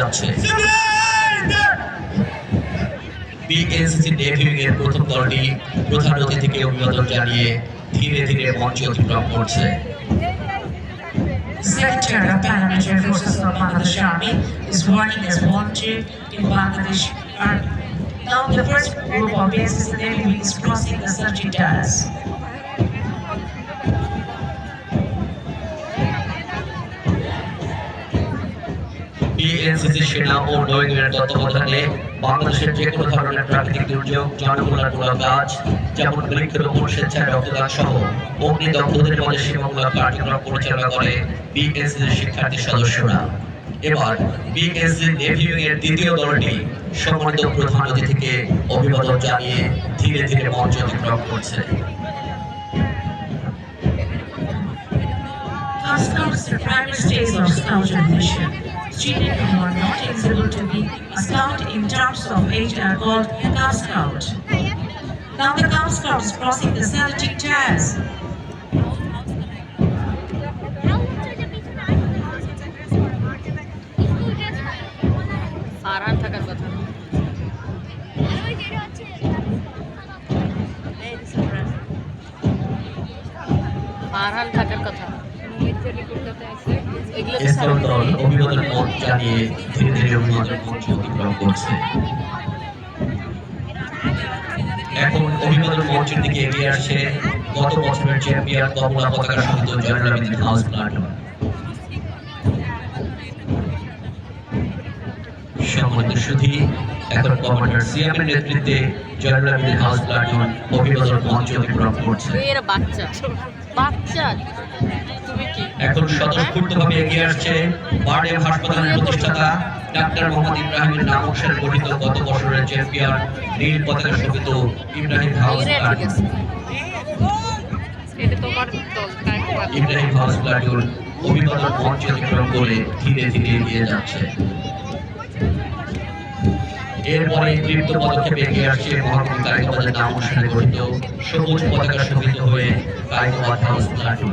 যাচ্ছে বিএনসিসি ডেভিং এর প্রথম দলটি প্রধান অতিথিকে অভিবাদন জানিয়ে ধীরে ধীরে মঞ্চ অতিক্রম করছে Secretary of Paramilitary Forces of Bangladesh Army is working as volunteer in Bangladesh Army. Now the first group of bases Navy is crossing the searching terrace. BNCC সেনা ও নৌবাহিনীর তত্ত্বাবধানে বাংলাদেশের যে কোনো ধরনের প্রাকৃতিক দুর্যোগ জনকল্যাণমূলক কাজ যেমন বৃক্ষরোপণ স্বেচ্ছায় রক্তদান সহ অগ্নিদগ্ধদের মধ্যে সেবামূলক কার্যক্রম পরিচালনা করে বিএনসিসির শিক্ষার্থী সদস্যরা। এবার বিএনসি নেভিউ এর দ্বিতীয় দলটি সম্মানিত প্রধান অতিথিকে অভিবাদন জানিয়ে ধীরে ধীরে মঞ্চ অতিক্রম করছে। Cub Scouts are primary stage of Scout mission. Students who are not eligible to be a Scout in terms of age are called Cub Scout. Now the Cub Scout is crossing the Celtic terrace. Farhan থাকার কথা ফারহান থাকার কথা এগুলো তো এসব দল। অভিবাদন মঞ্চ জানিয়ে ধীরে ধীরে অভিবাদন মঞ্চ অতিক্রম করছে। এখন অভিবাদন মঞ্চের দিকে এগিয়ে আসছে গত বছরের চ্যাম্পিয়ন কমলা পতাকা সহিত জয়নাল আবেদিন হাউস প্লাটুন সম্মানিত সুধী এখন কমান্ডার সিএমের নেতৃত্বে জয়নাল আবেদিন হাউস প্লাটুন অভিবাদন মঞ্চ অতিক্রম করছে। বাচ্চা। বাচ্চা। এখন স্বতঃস্ফূর্তভাবে এগিয়ে আসছে বারডেম হাসপাতালের প্রতিষ্ঠাতা ডাক্তার মোহাম্মদ ইব্রাহিমের নাম অনুসারে গঠিত গত বছরের চ্যাম্পিয়ন নীল পতাকা শোভিত Ibrahim house Ibrahim house platoon অভিবাদন মঞ্চ অতিক্রম করে ধীরে ধীরে এগিয়ে যাচ্ছে। এরপরে তৃপ্ত পদক্ষেপে এগিয়ে আসছে নাম অনুসারে গঠিত সবুজ পতাকা শোভিত হয়ে হাউস প্লাটুন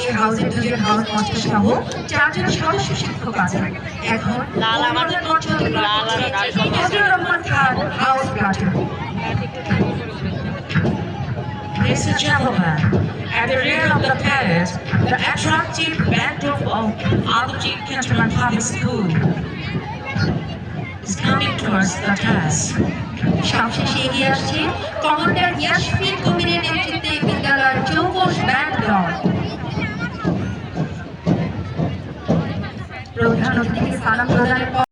এই হাউসের দুজন হাউস মাস্টার সহ চারজন সদস্য শিক্ষক আছেন এখন লাল অতিক্রম লাল Rahman Khan house platoon Ladies and gentlemen, at the rear of the palace, the attractive backdrop of Aluji Cantonment Public School is coming towards the terrace. সবশেষে এগিয়ে আসছে কমান্ডার ইয়াসফির কবিরের নেতৃত্বে বিদ্যালয়ের চৌকশ ব্যান্ড দল প্রধান